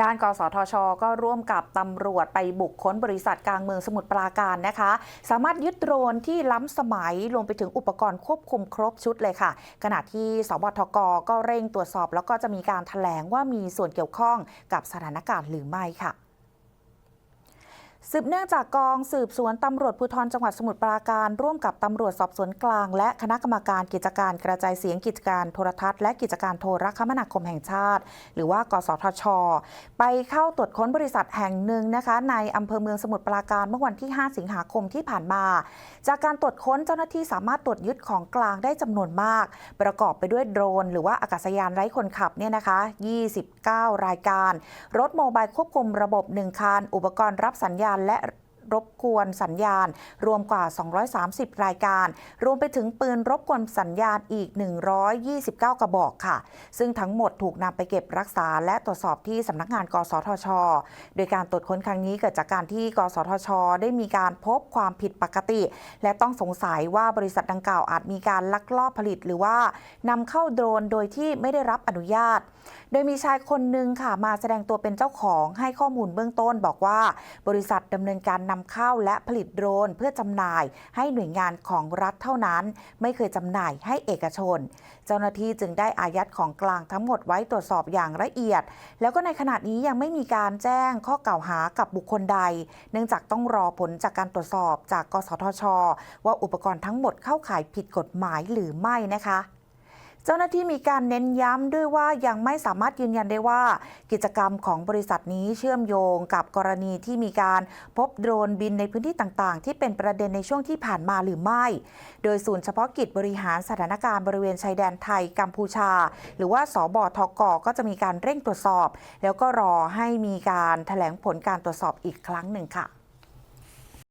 ด้านกสทช ก็ร่วมกับตำรวจไปบุกค้นบริษัทกลางเมืองสมุทรปราการนะคะ สามารถยึดโดรนที่ล้ำสมัยรวมไปถึงอุปกรณ์ควบคุมครบชุดเลยค่ะ ขณะที่สบทกก็เร่งตรวจสอบ แล้วก็จะมีการถแถลงว่ามีส่วนเกี่ยวข้องกับสถานการณ์หรือไม่ค่ะ สืบเนื่องจากกองสืบสวนตำรวจภูธรจังหวัดสมุทรปราการ ร่วมกับตำรวจสอบสวนกลาง และคณะกรรมการกิจการกระจายเสียงกิจการโทรทัศน์และกิจการโทรคมนาคมแห่งชาติ หรือว่ากสทช ไปเข้าตรวจค้นบริษัทแห่งหนึ่งนะคะ ในอำเภอเมืองสมุทรปราการเมื่อวันที่ 5 สิงหาคมที่ผ่านมา จากการตรวจค้นเจ้าหน้าที่สามารถตรวจยึดของกลางได้จำนวนมาก ประกอบไปด้วยโดรน หรือว่าอากาศยานไร้คนขับเนี่ยนะคะ 29 รายการ รถโมบายควบคุมระบบ1คันอุปกรณ์รับสัญญาณและ รบกวนสัญญาณ รวมกว่า 230 รายการ รวมไปถึงปืนรบกวนสัญญาณอีก 129 กระบอกค่ะ ซึ่งทั้งหมดถูกนำไปเก็บรักษาและตรวจสอบที่สำนักงานกสทช โดยการตรวจค้นครั้งนี้เกิดจากการที่กสทช ได้มีการพบความผิดปกติ และต้องสงสัยว่าบริษัทดังกล่าวอาจมีการลักลอบผลิตหรือว่านำเข้าโดรนโดยที่ไม่ได้รับอนุญาต โดยมีชายคนหนึ่งค่ะมาแสดงตัวเป็นเจ้าของให้ข้อมูลเบื้องต้นบอกว่า บริษัทดำเนินการนำเข้าและผลิตโดรนเพื่อจำหน่ายให้หน่วยงานของรัฐเท่านั้น ไม่เคยจำหน่ายให้เอกชน เจ้าหน้าที่จึงได้อายัดของกลางทั้งหมดไว้ตรวจสอบอย่างละเอียด แล้วก็ในขณะนี้ยังไม่มีการแจ้งข้อกล่าวหากับบุคคลใด เนื่องจากต้องรอผลจากการตรวจสอบจากกสทช ว่าอุปกรณ์ทั้งหมดเข้าข่ายผิดกฎหมายหรือไม่นะคะ เจ้าหน้าที่มีการเน้นย้ำด้วยว่ายังไม่สามารถยืนยันได้ว่า กิจกรรมของบริษัทนี้เชื่อมโยงกับกรณีที่มีการพบโดรนบินในพื้นที่ต่างๆ ที่เป็นประเด็นในช่วงที่ผ่านมาหรือไม่ โดยศูนย์เฉพาะกิจบริหารสถานการณ์บริเวณชายแดนไทยกัมพูชา หรือว่าสบทกก็จะมีการเร่งตรวจสอบ แล้วก็รอให้มีการแถลงผลการตรวจสอบอีกครั้งหนึ่งค่ะ